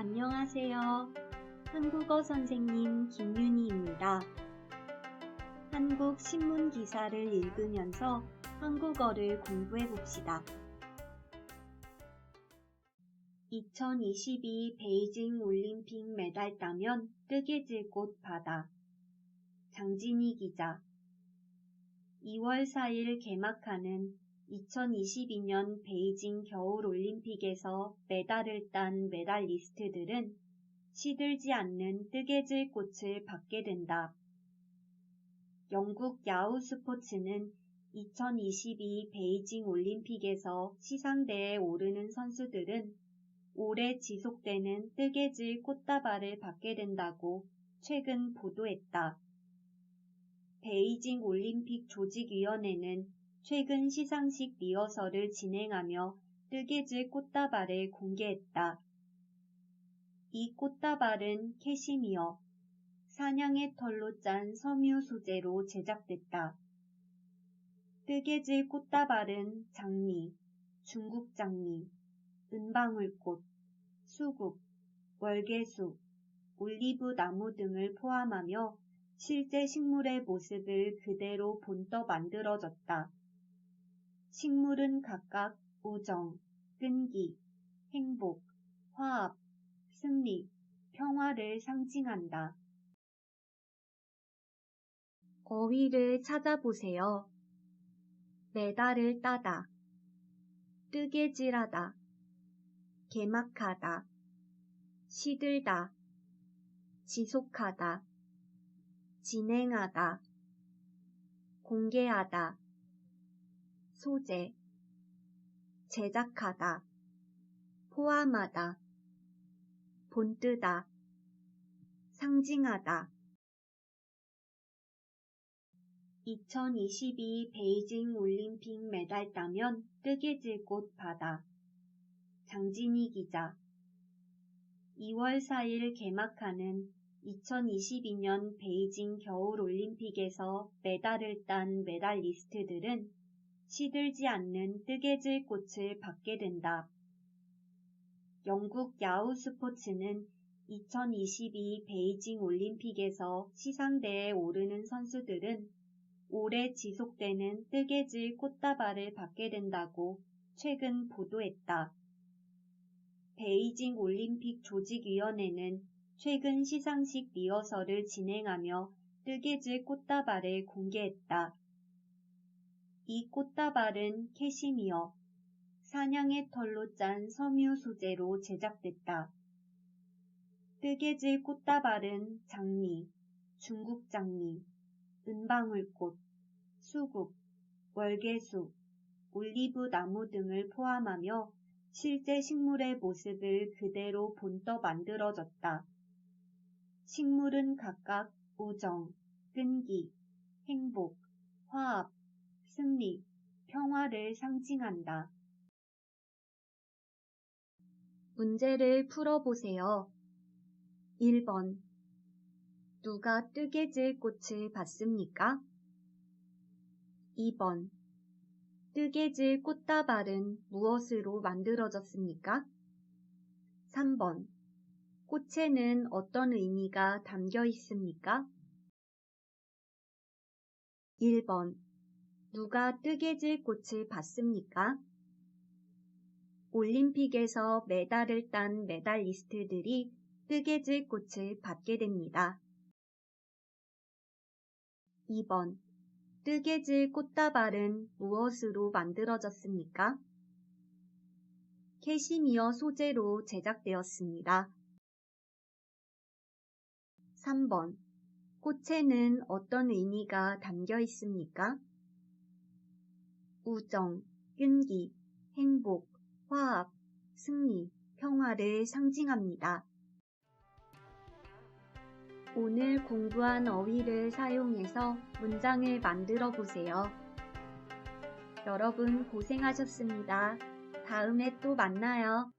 안녕하세요. 한국어 선생님 김윤희입니다. 한국 신문 기사를 읽으면서 한국어를 공부해 봅시다. 2022 베이징 올림픽 메달 따면 뜨개 질 꽃 바다. 장진희 기자. 2월 4일 개막하는 2022년 베이징 겨울올림픽에서 메달을 딴 메달리스트들은 시들지 않는 뜨개질 꽃을 받게 된다. 영국 야후 스포츠는 2022 베이징 올림픽에서 시상대에 오르는 선수들은 오래 지속되는 뜨개질 꽃다발을 받게 된다고 최근 보도했다. 베이징 올림픽 조직위원회는 최근 시상식 리허설을 진행하며 뜨개질 꽃다발을 공개했다. 이 꽃다발은 캐시미어, 사냥의 털로 짠 섬유 소재로 제작됐다. 뜨개질 꽃다발은 장미, 중국 장미, 은방울꽃, 수국, 월계수, 올리브 나무 등을 포함하며 실제 식물의 모습을 그대로 본떠 만들어졌다. 식물은 각각 우정, 끈기, 행복, 화합, 승리, 평화를 상징한다. 어휘를 찾아보세요. 메달을 따다, 뜨개질하다, 개막하다, 시들다, 지속하다, 진행하다, 공개하다, 소재, 제작하다, 포함하다, 본뜨다, 상징하다. 2022 베이징 올림픽 메달 따면 뜨개 질 꽃 바다. 장진희 기자. 2월 4일 개막하는 2022년 베이징 겨울 올림픽에서 메달을 딴 메달리스트들은 시들지 않는 뜨개질 꽃을 받게 된다. 영국 야후 스포츠는 2022 베이징 올림픽에서 시상대에 오르는 선수들은 오래 지속되는 뜨개질 꽃다발을 받게 된다고 최근 보도했다. 베이징 올림픽 조직위원회는 최근 시상식 리허설을 진행하며 뜨개질 꽃다발을 공개했다. 이 꽃다발은 캐시미어, 사냥의 털로 짠 섬유 소재로 제작됐다. 뜨개질 꽃다발은 장미, 중국 장미, 은방울꽃, 수국, 월계수, 올리브 나무 등을 포함하며 실제 식물의 모습을 그대로 본떠 만들어졌다. 식물은 각각 우정, 끈기, 행복, 화합, 승리, 평화를 상징한다. 문제를 풀어보세요. 1번. 누가 뜨개질 꽃을 봤습니까? 2번. 뜨개질 꽃다발은 무엇으로 만들어졌습니까? 3번. 꽃에는 어떤 의미가 담겨 있습니까? 1번. 누가 뜨개 질 꽃을 봤습니까? 올림픽에서 메달을 딴 메달리스트들이 뜨개질 꽃을 받게 됩니다. 2번. 뜨개질 꽃다발은 무엇으로 만들어졌습니까? 캐시미어 소재로 제작되었습니다. 3번. 꽃에는 어떤 의미가 담겨 있습니까? 우정, 끈기, 행복, 화합, 승리, 평화를 상징합니다. 오늘 공부한 어휘를 사용해서 문장을 만들어 보세요. 여러분 고생하셨습니다. 다음에 또 만나요.